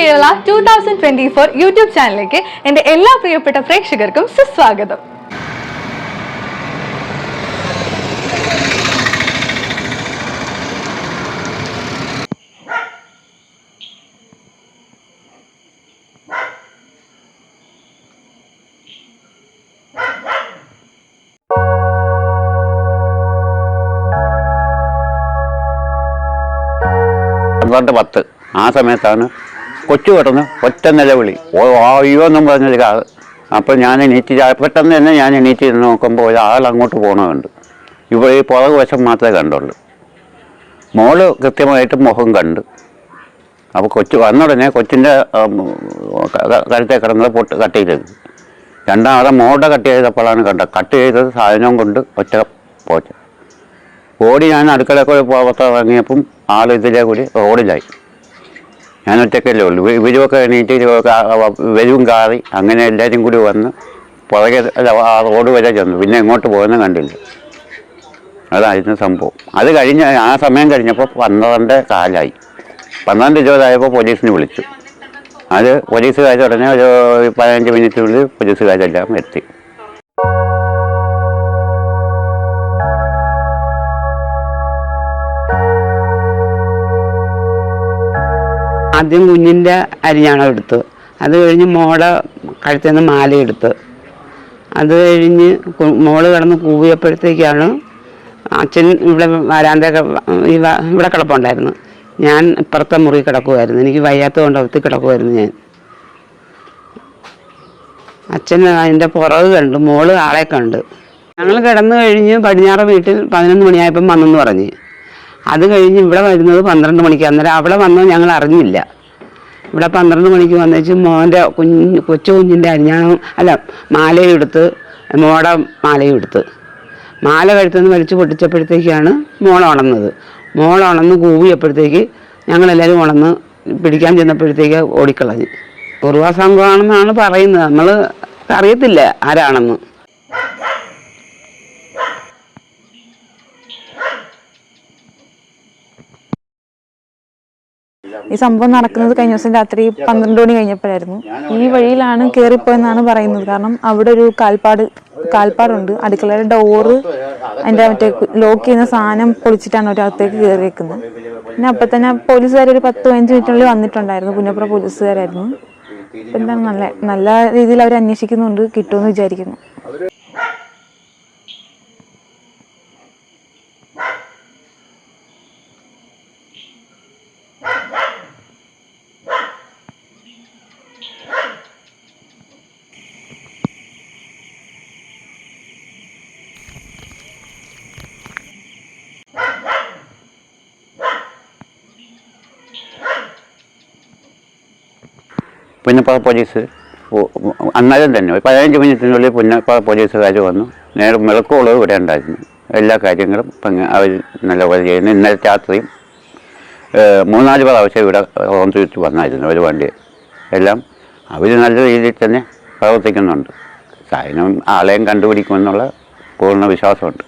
Kerala two thousand twenty four YouTube ചാനലിലേക്ക് എന്റെ എല്ലാ പ്രിയപ്പെട്ട പ്രേക്ഷകർക്കും സുസ്വാഗതം. പന്ത്രണ്ട് പത്ത്. ആ സമയത്താണ് കൊച്ചു കിടന്ന് ഒറ്റ നിലവിളി. ഓ അയ്യോ എന്നും പറഞ്ഞൊരു കാ അപ്പോൾ ഞാൻ എണീറ്റ് പെട്ടെന്ന് തന്നെ ഞാൻ എണീറ്റ് നോക്കുമ്പോൾ ഒരാൾ അങ്ങോട്ട് പോകണമുണ്ട് ഇവിടെ ഈ പുറകു വശം മാത്രമേ കണ്ടുള്ളൂ. മോൾ കൃത്യമായിട്ട് മുഖം കണ്ട്. അപ്പോൾ കൊച്ചു വന്ന ഉടനെ കൊച്ചിന്റെ കഴുത്തെ കിടന്നത് പൊട്ട് കട്ട് ചെയ്തത്. രണ്ടാമത് മോളുടെ കട്ട് ചെയ്തപ്പോഴാണ് കണ്ടത്. കട്ട് ചെയ്തത് സാധനം കൊണ്ട് ഒറ്റ പോച്ച. ഓടി ഞാൻ അടുക്കളയിൽ പുറത്തിറങ്ങിയപ്പം ആൾ ഇതിലെ കൂടി റോഡിലായി. ഞാൻ ഒറ്റക്കല്ലേ ഉള്ളൂ. ഇവ- ഇവരുമൊക്കെ എണീറ്റ് ആ കാറി അങ്ങനെ എല്ലാവരും കൂടി വന്ന് പുറകെ ആ റോഡ് വരെ ചെന്നു. പിന്നെ എങ്ങോട്ട് പോകുന്ന കണ്ടില്ല. അതായിരുന്നു സംഭവം. അത് കഴിഞ്ഞ ആ സമയം കഴിഞ്ഞപ്പോൾ പന്ത്രണ്ട് കാലായി. പന്ത്രണ്ട് ഇരുപതായപ്പോൾ പോലീസിനെ വിളിച്ചു. അത് പോലീസുകാർ ഉടനെ ഒരു പതിനഞ്ച് മിനിറ്റിനുള്ളിൽ പോലീസുകാരെല്ലാം എത്തി. ആദ്യം കുഞ്ഞിന്റെ അരിഞ്ഞാണം എടുത്തു. അത് കഴിഞ്ഞ് മോളെ കഴുത്തിൽ നിന്ന് മാല എടുത്ത്. അത് കഴിഞ്ഞ് മോൾ കിടന്ന് കൂവിയപ്പോഴത്തേക്കാണ് അച്ഛൻ ഇവിടെ വരാന്ത ഇവിടെ കിടപ്പുണ്ടായിരുന്നു. ഞാൻ ഇപ്പുറത്തെ മുറി കിടക്കുമായിരുന്നു എനിക്ക് വയ്യാത്തതുകൊണ്ട് കൊണ്ട് അകത്ത് കിടക്കുമായിരുന്നു ഞാൻ. അച്ഛൻ അതിന്റെ പുറക് കണ്ടു. മോൾ ആളെ കണ്ട്. ഞങ്ങൾ കിടന്നു കഴിഞ്ഞ് പടിഞ്ഞാറ് വീട്ടിൽ പതിനൊന്ന് മണിയായപ്പം വന്നെന്ന് പറഞ്ഞ്. അത് കഴിഞ്ഞ് ഇവിടെ വരുന്നത് പന്ത്രണ്ട് മണിക്ക്. അന്നേരം അവിടെ വന്നത് ഞങ്ങൾ അറിഞ്ഞില്ല. ഇവിടെ പന്ത്രണ്ട് മണിക്ക് വന്നേച്ച് മോന്റെ കുഞ്ഞ് കൊച്ചു കുഞ്ഞിന്റെ അരിഞ്ഞാണം അല്ല മാലയും എടുത്ത് മോടെ മാലയും എടുത്ത്. മാല കഴുത്തുനിന്ന് വലിച്ചു പൊട്ടിച്ചപ്പോഴത്തേക്കാണ് മോൾ ഉണർന്നത്. മോൾ ഉണർന്ന് കൂവിയപ്പോഴത്തേക്ക് ഞങ്ങളെല്ലാവരും ഉണർന്ന് പിടിക്കാൻ ചെന്നപ്പോഴത്തേക്ക് ഓടിക്കളഞ്ഞ്. കുറുവാ സംഘമാണെന്നാണ് പറയുന്നത്. നമ്മൾ അറിയത്തില്ല ആരാണെന്ന്. ഈ സംഭവം നടക്കുന്നത് കഴിഞ്ഞ ദിവസം രാത്രി പന്ത്രണ്ട് മണി കഴിഞ്ഞപ്പോഴായിരുന്നു. ഈ വഴിയിലാണ് കയറിപ്പോയെന്നാണ് പറയുന്നത്. കാരണം അവിടെ ഒരു കാൽപ്പാട് കാൽപ്പാടുണ്ട്. അടുക്കളയുടെ ഡോറ് അതിന്റെ മറ്റേ ലോക്ക് ചെയ്യുന്ന സാധനം പൊളിച്ചിട്ടാണ് ഒരകത്തേക്ക് കയറിയേക്കുന്നത് പിന്നെ അപ്പൊ തന്നെ പോലീസുകാർ ഒരു പത്ത് പതിനഞ്ച് മിനിറ്റിനുള്ളിൽ വന്നിട്ടുണ്ടായിരുന്നു. പുന്നപ്പുറ പോലീസുകാരായിരുന്നു. എന്താണ് നല്ല നല്ല രീതിയിൽ അവർ അന്വേഷിക്കുന്നുണ്ട്. കിട്ടുമെന്ന് വിചാരിക്കുന്നു. പുന്നപ്പുറ പോലീസ് അന്നാലും തന്നെ ഒരു പതിനഞ്ച് മിനിറ്റിനുള്ളിൽ പുന്നപ്പാറ പോലീസുകാർ വന്നു. നേരെ മിളക്കുള്ളത് ഇവിടെ ഉണ്ടായിരുന്നു. എല്ലാ കാര്യങ്ങളും അവർ നല്ലപോലെ ചെയ്യുന്നു. ഇന്നലെ രാത്രിയും മൂന്നാൽ പ്രാവശ്യം ഇവിടെ റോം ചുറ്റി വന്നായിരുന്നു ഒരു വണ്ടി. എല്ലാം അവർ നല്ല രീതിയിൽ തന്നെ പ്രവർത്തിക്കുന്നുണ്ട്. സാധനം ആളെയും കണ്ടുപിടിക്കുമെന്നുള്ള പൂർണ വിശ്വാസമുണ്ട്.